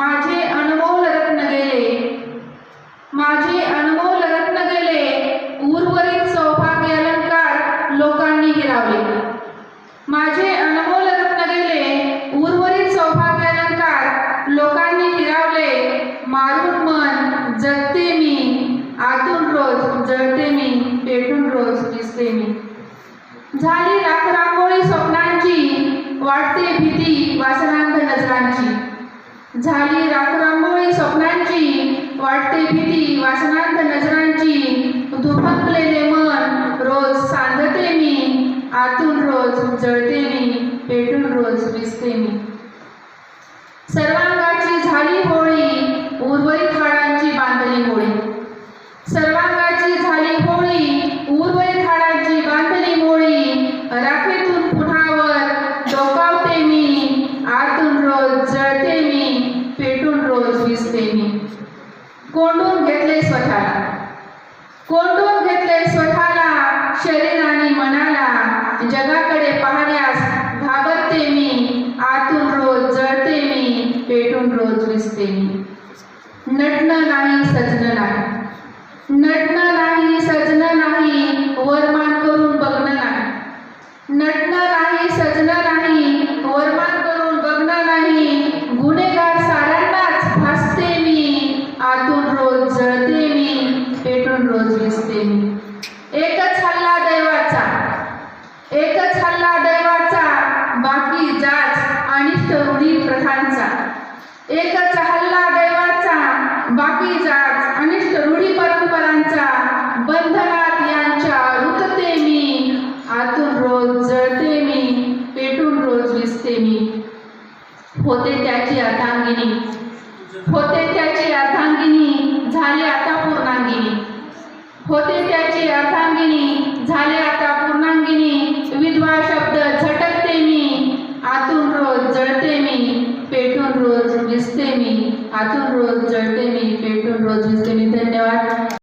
माझे अनुभव रत्न गेले. माझे अनुभव रत्न गेले. उर्वरित सौभाग्य अलंकार लोकांनी हिरावले. माझे अनुभव रत्न गेले. उर्वरित सौभाग्य अलंकार लोकांनी हिरावले. मारून मन जगते मी. आतून रोज जळते मी. पेटून रोज दिसते मी. झाली रात्रांगोळी स्वप्नांची. वाटते भीती वास पेटून रोज विसते सर्वांगाची झाली होळी उर्वरित हाडांची बांधली होळी. सर्वांगाची झाली होळी उर्वरित हाडांची बांधली होळी. राखेतून पुन्हावर डोकावते मी आतून रोज जळते मी पेटून रोज विसते मी. कोंडून घेतले स्वतःला. कोंडून घेतले स्वतःला शरीर आणि मनाला जगाकडे पाहण्यास जळते मी आतून रोज जळते मी पेटून रोज विसते मी. नटणं नाही सजणं नाही. नटणं नाही सजणं नाही वरमान करून बघणं नाही. नटणं नाही सजणं नाही वरमान करून बघणं नाही. गुन्हेगार साऱ्यांनाच फासते मी आतून रोज जळते मी पेटून रोज विसते मी. एकच हल्ला दैवाचा एकच हल्ला दैवाचा बाकी जाच अनिष्ट रूढी प्रथांचा एकच हल्ला देवाचा बाकी जात अनिष्ट रूढी परंपरांचा बंधनात यांच्या रुतते मी आतून रोज जळते मी पेटून रोज विसते मी. होते त्याची अर्धांगिनी होते त्याची अर्धांगिनी झाले आता पूर्णांगिनी. होते त्याची अर्धांगिनी झाले आता पूर्णांगिनी विधवा शब्द झटकते मी आतून रोज जळते मी पेटून रोज विसते मी आतून रोज जळते मी पेटून रोज विसते मी धन्यवाद